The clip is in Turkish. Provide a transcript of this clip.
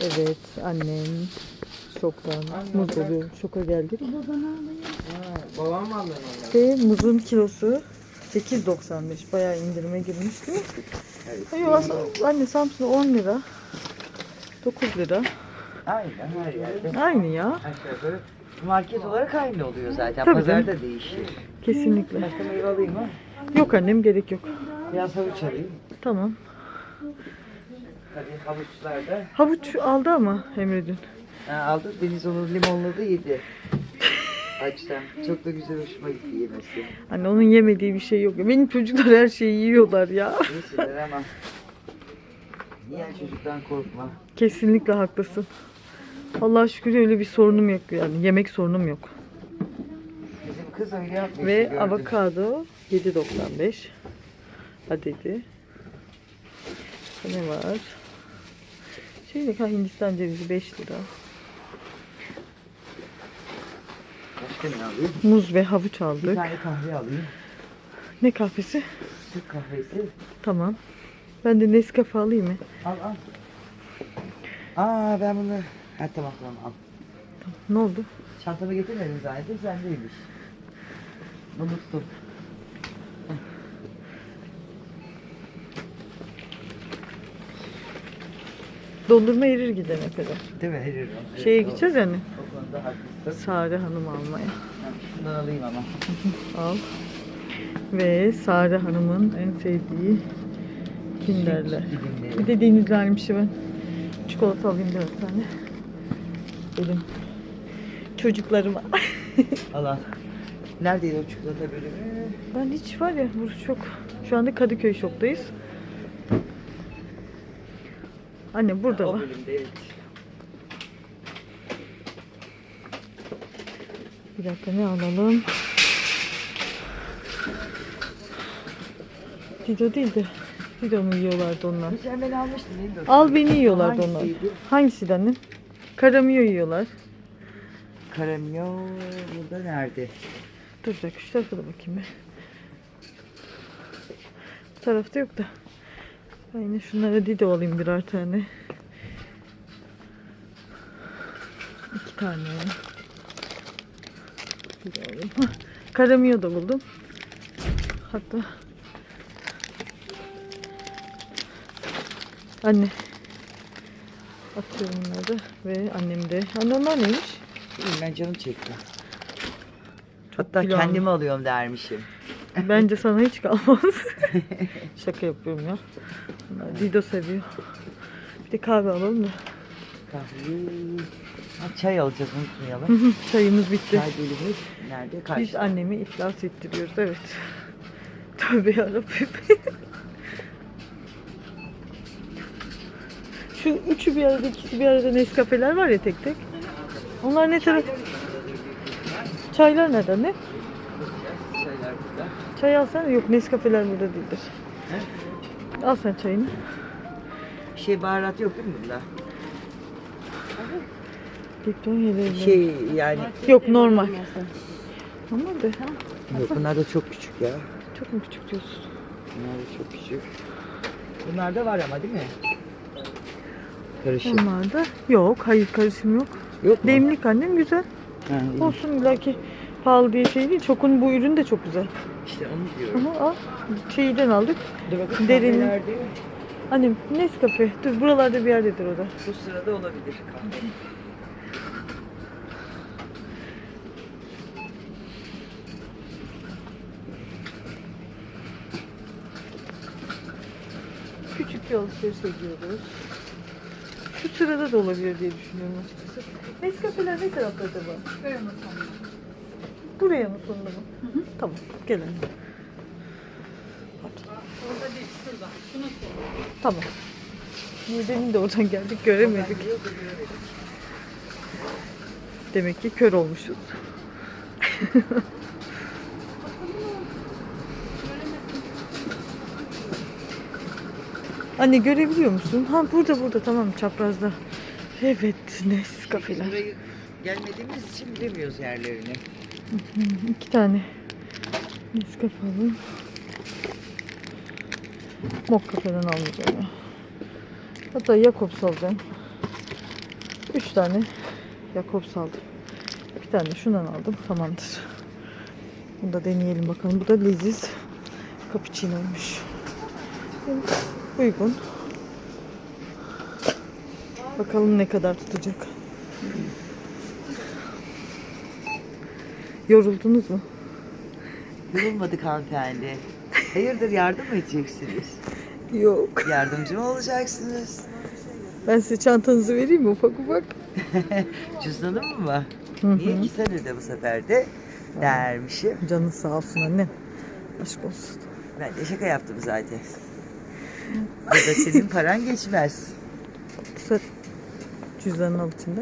Evet annem şoktan muz oluyor. Şoka geldik. Ha, babam onları? Ve muzun kilosu 8.95. Bayağı indirime girmiş değil mi? Hayır aslında anne Samsun 10 lira. 9 lira. Aynen her yerde. Aynı ya. Aşağı yukarı. Market olarak aynı oluyor zaten. Tabii Pazarda değişir. Kesinlikle. Başka meyve alayım mı? Yok annem gerek yok. Biraz havuç alayım. Tamam. Tabii havuçlarda. Havuç aldı ama Emre dün. Ha, aldı. Deniz onu limonladı yedi. Açtan. Çok da güzel hoşuma gitti yemesi. Anne onun yemediği bir şey yok. Benim çocuklar her şeyi yiyorlar ya. Neyse ama. Diğer çocuktan korkma. Kesinlikle haklısın. Allah'a şükür öyle bir sorunum yok yani. Yemek sorunum yok. Bizim kız öyle yapmıyor. Ve gördüm. avokado 7.95 adedi. Ne var? Ne kadar Hindistan cevizi 5 lira. Başka ne alayım? Muz ve havuç Bir aldık. tane kahve alayım. Ne kahvesi? Türk kahvesi. Tamam. Ben de Nescafe alayım mı? Al al. Aa ben bunu... Ha tamam tamam al. Ne oldu? Çantamı getirmedim zannettim sendeymiş. Unuttum. Dondurma erir gidene kadar. Değil mi? Evet, Şeye doğru. gideceğiz yani. O konuda haklısın. Sare Hanım almaya. Ha, Şundan alayım ama. Al. Ve Sare Hanım'ın en sevdiği kinderler. Bir de denizli almışım ben. Çikolata alayım dört tane. Benim çocuklarıma. Al al. Neredeydi o çikolata bölümü? ben hiç var ya burası çok. Şu anda Kadıköy şoktayız. Anne burada o var. Bir dakika ne alalım? Dido değil de Dido mu yiyorlardı onlar? Değil mi? Al beni yiyorlardı onlar. Hangisiydi? Annem? Karamiyo yiyorlar. Karamyo burada nerede? Dur bir dakika şu tarafa da bakayım bir. Bu tarafta yok da. Ben yine şunlara Dido alayım birer tane. İki tane. Dido alayım. Karamiyo da buldum. Hatta Anne. Atıyorum bunları ve annem de. Anne onlar neymiş? Ben canım çekti. Hatta kilo kendimi alıyorum dermişim. Bence sana hiç kalmaz. Şaka yapıyorum ya. Bunlar Dido seviyor. Bir de kahve alalım da. Kahve. Ha, çay alacağız unutmayalım. Çayımız bitti. çay bölümü nerede? Biz Karşı. annemi iflas ettiriyoruz evet. Tövbe yarabbim. Şu üçü bir arada, ikisi bir arada Nescafe'ler var ya tek tek. Onlar ne taraf? Çaylar nereden ne? Çay alsana. Yok Nescafe'ler burada değildir. Al sen çayını. Şey baharat yok değil mi bunda? Yeleğiyle. Şey yani. Yok normal. Normal de. Yok bunlar da çok küçük ya. Çok mu küçük diyorsun? Bunlar da çok küçük. Bunlar da var ama değil mi? Karışık. Onlar da yok. Hayır karışım yok. Yok mu? Demlik annem güzel. Ha, iyi. Olsun illa ki pahalı diye şey değil. Çokun bu ürün de çok güzel. İşte onu diyorum. Ama al. Şeyden aldık. Dur Derin. kahvelerde Annem Nescafe. Dur buralarda bir yerdedir o da. Bu sırada olabilir kahve. Küçük bir alışveriş ediyoruz. Şu sırada da olabilir diye düşünüyorum açıkçası. Nescafeler ne tarafta acaba? Buraya mı mı? Tamam. Gel anne. Orada değil, şurada. Şuna sor. Tamam. Niye demin de oradan geldik göremedik. Demek ki kör olmuşuz. Anne görebiliyor musun? Ha burada burada tamam çaprazda. Evet Nescafeler. Buraya gelmediğimiz için bilemiyoruz yerlerini. İki tane Nescafe alayım. Mokka falan almayacağım ya. Hatta Jacobs alacağım. Üç tane Jakobs aldım. Bir tane şundan aldım. Tamamdır. Bunu da deneyelim bakalım. Bu da leziz cappuccino'ymuş. Uygun. Bakalım ne kadar tutacak. Yoruldunuz mu? Yorulmadık hanımefendi. Hayırdır yardım mı edeceksiniz? Yok. Yardımcı mı olacaksınız? Ben size çantanızı vereyim mi ufak ufak? Cüzdanım mı var? Hı hı. Niye ki sen öde bu sefer de dermişim. Canın sağ olsun annem. Aşk olsun. Ben de şaka yaptım zaten. Burada senin paran geçmez. Sen cüzdanını al içinde.